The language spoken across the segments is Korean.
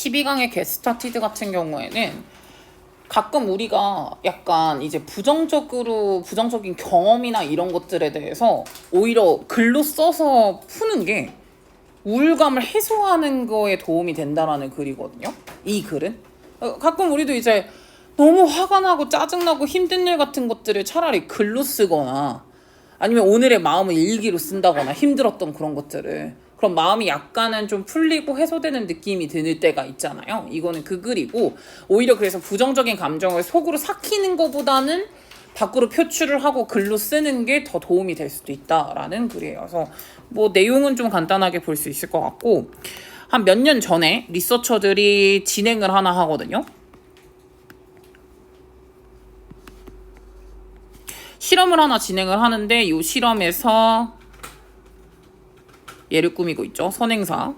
12강의 게스타티드 같은 경우에는 가끔 우리가 약간 이제 부정적으로 부정적인 경험이나 이런 것들에 대해서 오히려 글로 써서 푸는 게 우울감을 해소하는 거에 도움이 된다라는 글이거든요. 이 글은 어, 가끔 우리도 이제 너무 화가 나고 짜증나고 힘든 일 같은 것들을 차라리 글로 쓰거나 아니면 오늘의 마음을 일기로 쓴다거나 힘들었던 그런 것들을 그럼 마음이 약간은 좀 풀리고 해소되는 느낌이 드는 때가 있잖아요. 이거는 그 글이고 오히려 그래서 부정적인 감정을 속으로 삭히는 것보다는 밖으로 표출을 하고 글로 쓰는 게 더 도움이 될 수도 있다라는 글이에요. 그래서 뭐 내용은 좀 간단하게 볼 수 있을 것 같고 한 몇 년 전에 리서처들이 진행을 하나 하거든요. 실험을 하나 진행을 하는데 이 실험에서 얘를 꾸미고 있죠. 선행사.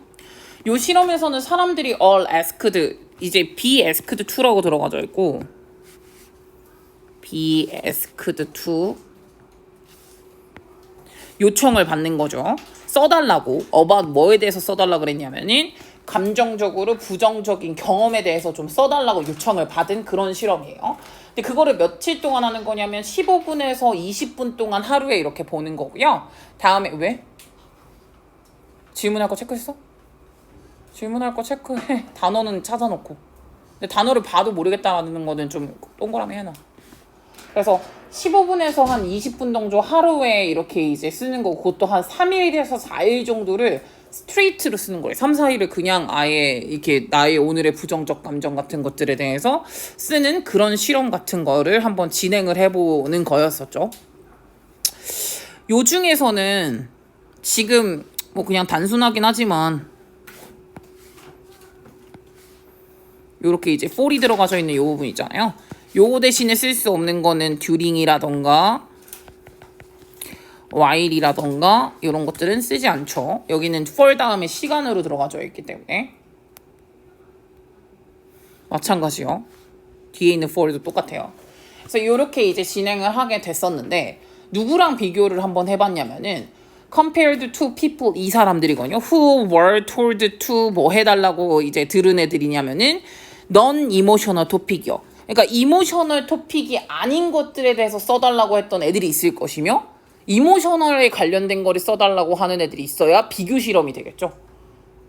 요 실험에서는 사람들이 all asked 이제 be asked to라고 들어가져 있고 be asked to 요청을 받는 거죠. 써달라고 about 뭐에 대해서 써달라 그랬냐면은 감정적으로 부정적인 경험에 대해서 좀 써달라고 요청을 받은 그런 실험이에요. 근데 그거를 며칠 동안 하는 거냐면 15분에서 20분 동안 하루에 이렇게 보는 거고요. 다음에 왜? 질문할 거 체크했어? 질문할 거 체크해. 단어는 찾아놓고. 근데 단어를 봐도 모르겠다는 거는 좀 동그라미 해놔. 그래서 15분에서 한 20분 정도 하루에 이렇게 이제 쓰는 거고 그것도 한 3일에서 4일 정도를 스트레이트로 쓰는 거예요. 3, 4일을 그냥 아예 이렇게 나의 오늘의 부정적 감정 같은 것들에 대해서 쓰는 그런 실험 같은 거를 한번 진행을 해보는 거였었죠. 요 중에서는 지금 뭐 그냥 단순하긴 하지만 요렇게 이제 for이 들어가져 있는 요 부분 있잖아요. 요거 대신에 쓸 수 없는 거는 during이라던가 while이라던가 이런 것들은 쓰지 않죠. 여기는 for 다음에 시간으로 들어가져 있기 때문에 마찬가지요. 뒤에 있는 for도 똑같아요. 그래서 이렇게 이제 진행을 하게 됐었는데 누구랑 비교를 한번 해봤냐면은 compared to people 이 사람들이거든요. who were told to 뭐 해달라고 이제 들은 애들이냐면은 non emotional topic이요. 그러니까 이모셔널 토픽이 아닌 것들에 대해서 써달라고 했던 애들이 있을 것이며 이모셔널에 관련된 거를 써달라고 하는 애들이 있어야 비교 실험이 되겠죠.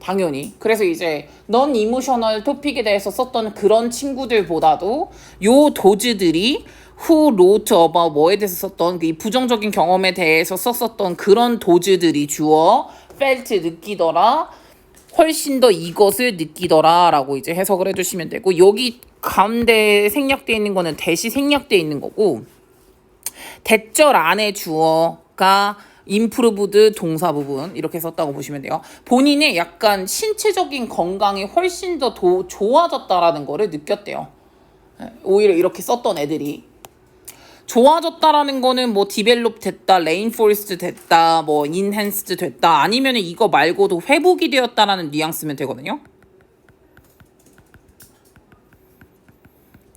당연히. 그래서 이제 넌 이모셔널 토픽에 대해서 썼던 그런 친구들보다도 요 도즈들이 who wrote about 뭐에 대해서 썼던 그이 부정적인 경험에 대해서 썼었던 그런 도즈들이 주어 felt 느끼더라 훨씬 더 이것을 느끼더라라고 이제 해석을 해주시면 되고 여기 가운데 생략되어 있는 거는 대시 생략되어 있는 거고 대절 안에 주어가 improved 동사 부분 이렇게 썼다고 보시면 돼요. 본인의 약간 신체적인 건강이 훨씬 더 도, 좋아졌다라는 거를 느꼈대요. 예, 오히려 이렇게 썼던 애들이 좋아졌다라는 거는 뭐 디벨롭 됐다, 레인포리스트 됐다, 뭐 인핸스드 됐다 아니면 이거 말고도 회복이 되었다라는 뉘앙스면 되거든요.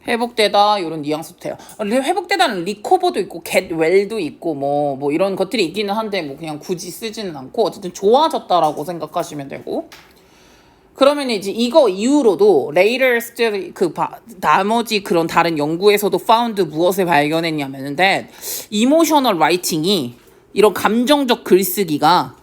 회복되다 이런 뉘앙스도 돼요. 회복되다는 리코버도 있고 well도 있고 뭐뭐 이런 것들이 있기는 한데 뭐 그냥 굳이 쓰지는 않고 어쨌든 좋아졌다라고 생각하시면 되고 그러면 이제 이거 이후로도 still 그 바, 나머지 그런 다른 연구에서도 found 무엇을 발견했냐면은 emotional writing이 이런 감정적 글쓰기가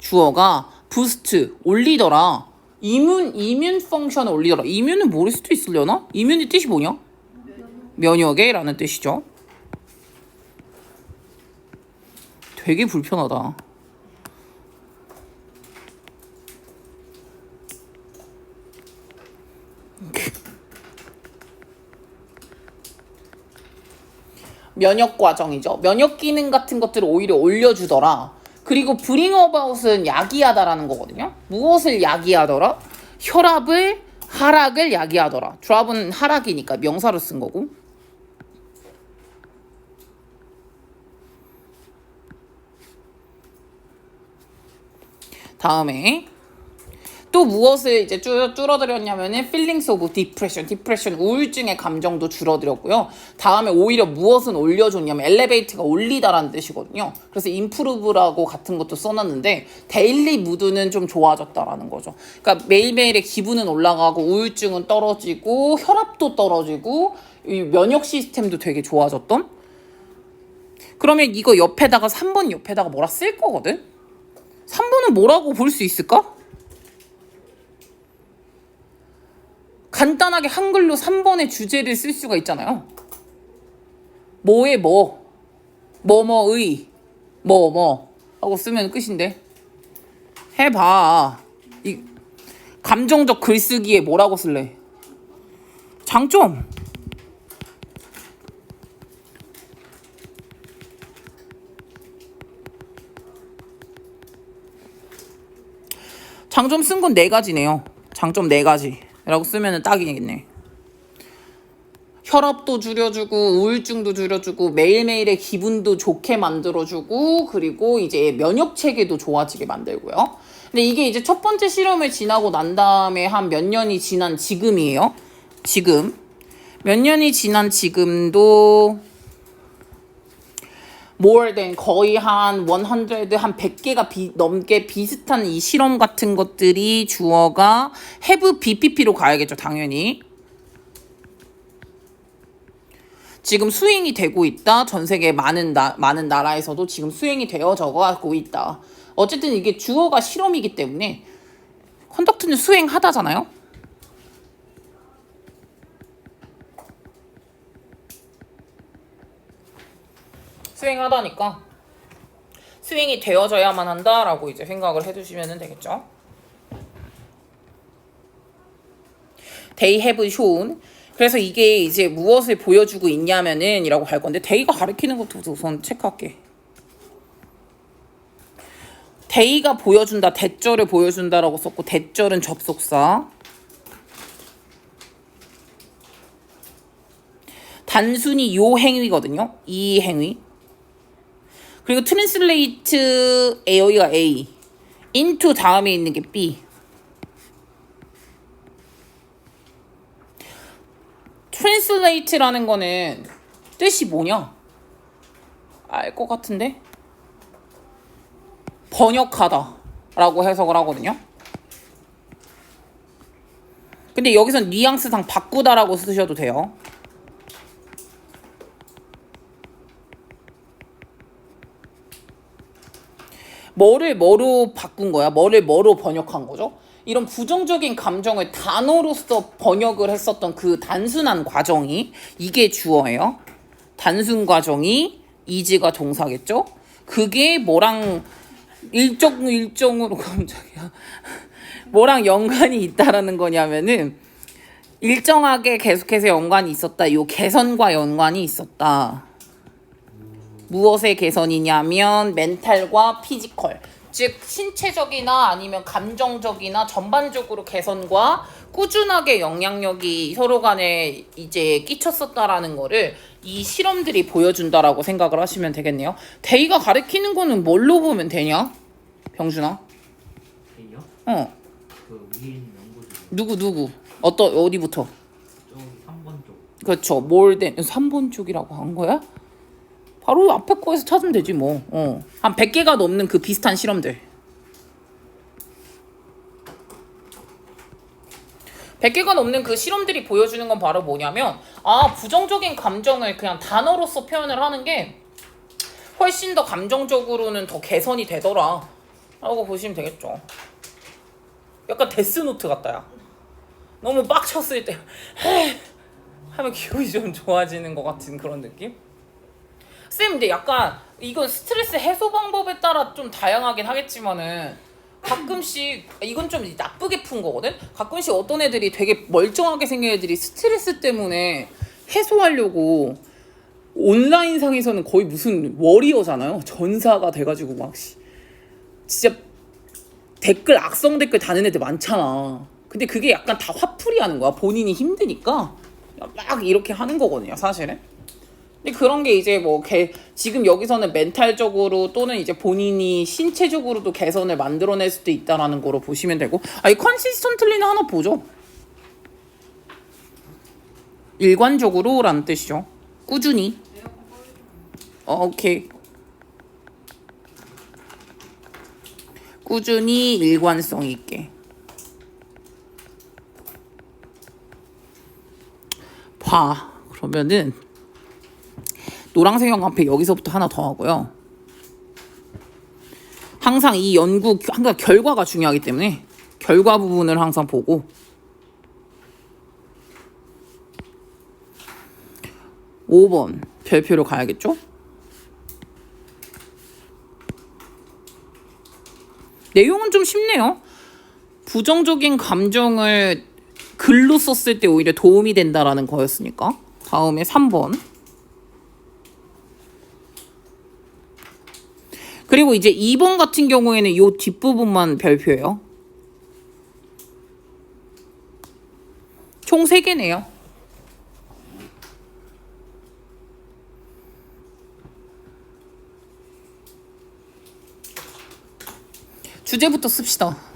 주어가 부스트 올리더라. 이뮨 이뮨 펑션을 올리더라. 이뮨은 모를 수도 있으려나? 이뮨의 뜻이 뭐냐? 면역에 라는 뜻이죠. 되게 불편하다. 면역 과정이죠. 면역 기능 같은 것들을 오히려 올려주더라. 그리고 bring about은 야기하다라는 거거든요. 무엇을 야기하더라? 혈압을 하락을 야기하더라. drop은 하락이니까 명사로 쓴 거고. 다음에 또 무엇을 이제 줄, 줄어들였냐면은 feelings of depression, depression 우울증의 감정도 줄어들었고요. 다음에 오히려 무엇은 올려줬냐면 elevate가 올리다라는 뜻이거든요. 그래서 improve라고 같은 것도 써놨는데 daily mood는 좀 좋아졌다라는 거죠. 그러니까 매일매일의 기분은 올라가고 우울증은 떨어지고 혈압도 떨어지고 이 면역 시스템도 되게 좋아졌던 그러면 이거 옆에다가 3번 옆에다가 뭐라 쓸 거거든? 3번은 뭐라고 볼 수 있을까? 간단하게 한글로 3번의 주제를 쓸 수가 있잖아요. 뭐의 뭐, 뭐뭐의, 뭐뭐 하고 쓰면 끝인데. 해봐. 이 감정적 글쓰기에 뭐라고 쓸래? 장점. 장점 쓴 건 네 가지네요. 장점 네 가지 라고 쓰면은 딱이겠네. 혈압도 줄여주고 우울증도 줄여주고 매일매일의 기분도 좋게 만들어주고 그리고 이제 면역 체계도 좋아지게 만들고요. 근데 이게 이제 첫 번째 실험을 지나고 난 다음에 한 몇 년이 지난 지금이에요. 지금 몇 년이 지난 지금도 more than 거의 한 100, 한 100개가 비, 넘게 비슷한 이 실험 같은 것들이 주어가 have BPP로 가야겠죠, 당연히. 지금 수행이 되고 있다. 전 세계 많은 나, 많은 나라에서도 지금 수행이 되어져 가고 있다. 어쨌든 이게 주어가 실험이기 때문에 컨덕트는 수행하다잖아요. 수행하다니까 수행이 되어져야만 한다라고 이제 생각을 해주시면 되겠죠. They have shown. 그래서 이게 이제 무엇을 보여주고 있냐면은 이라고 할 건데 데이가 가리키는 것도 우선 체크할게. 데이가 보여준다, 대절을 보여준다라고 썼고 대절은 접속사. 단순히 요 행위거든요. 이 행위. 그리고 트랜슬레이트 여기가 A into 다음에 있는 게 B 트랜슬레이트라는 거는 뜻이 뭐냐? 알 것 같은데? 번역하다 라고 해석을 하거든요. 근데 여기선 뉘앙스상 바꾸다라고 쓰셔도 돼요. 뭐를 뭐로 바꾼 거야? 뭐를 뭐로 번역한 거죠? 이런 부정적인 감정을 단어로서 번역을 했었던 그 단순한 과정이 이게 주어예요. 단순 과정이 이지가 동사겠죠? 그게 뭐랑 일정 일정으로 깜짝이야. 뭐랑 연관이 있다라는 거냐면은 일정하게 계속해서 연관이 있었다. 요 개선과 연관이 있었다. 무엇의 개선이냐면 멘탈과 피지컬 즉 신체적이나 아니면 감정적이나 전반적으로 개선과 꾸준하게 영향력이 서로 간에 이제 끼쳤었다라는 거를 이 실험들이 보여준다라고 생각을 하시면 되겠네요. 데이가 가리키는 거는 뭘로 보면 되냐? 병준아. A요? 어. 그 위에 있는 연구들 누구 누구? 어떠 어디부터? 저기 3번 쪽 그렇죠. 몰된 3번 쪽이라고 한 거야? 바로 앞에 거에서 찾으면 되지 뭐. 어. 한 100개가 넘는 그 비슷한 실험들. 100개가 넘는 그 실험들이 보여주는 건 바로 뭐냐면 아 부정적인 감정을 그냥 단어로서 표현을 하는 게 훨씬 더 감정적으로는 더 개선이 되더라 라고 보시면 되겠죠 약간 데스노트 같다야 너무 빡쳤을 때 하면 기분이 좀 좋아지는 것 같은 그런 느낌? 쌤 근데 약간 이건 스트레스 해소 방법에 따라 좀 다양하긴 하겠지만은 가끔씩 이건 좀 나쁘게 푼 거거든. 가끔씩 어떤 애들이 되게 멀쩡하게 생긴 애들이 스트레스 때문에 해소하려고 온라인 상에서는 거의 무슨 워리어잖아요. 전사가 돼가지고 막 씨, 진짜 댓글 악성 댓글 다는 애들 많잖아. 근데 그게 약간 다 화풀이 하는 거야. 본인이 힘드니까 막 이렇게 하는 거거든요, 사실은. 근데 그런 게 이제 뭐 개, 지금 여기서는 멘탈적으로 또는 이제 본인이 신체적으로도 개선을 만들어낼 수도 있다라는 거로 보시면 되고 아이 컨시스턴틀리는 하나 보죠. 일관적으로라는 뜻이죠. 꾸준히. 어, 오케이. 꾸준히 일관성 있게. 봐. 그러면은 노란색 형광펜 여기서부터 하나 더 하고요. 항상 이 연구 항상 결과가 중요하기 때문에 결과 부분을 항상 보고 5번 별표로 가야겠죠? 내용은 좀 쉽네요. 부정적인 감정을 글로 썼을 때 오히려 도움이 된다라는 거였으니까. 다음에 3번. 그리고 이제 2번 같은 경우에는 이 뒷부분만 별표예요. 총 3개네요. 주제부터 씁시다.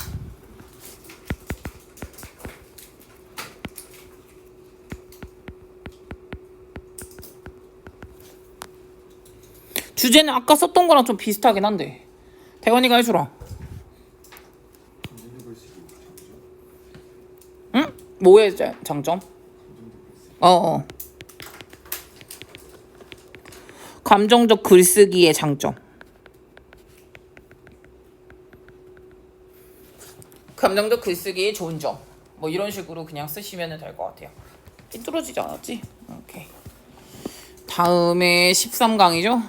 주제는 아까 썼던 거랑 좀 비슷하긴 한데 대건이가 해주라. 응? 뭐의 자- 장점? 어, 어. 감정적 글쓰기의 장점. 감정적 글쓰기의 좋은 점. 뭐 이런 식으로 그냥 쓰시면 될 것 같아요. 삐뚤어지지 않았지? 오케이. 다음에 13강이죠?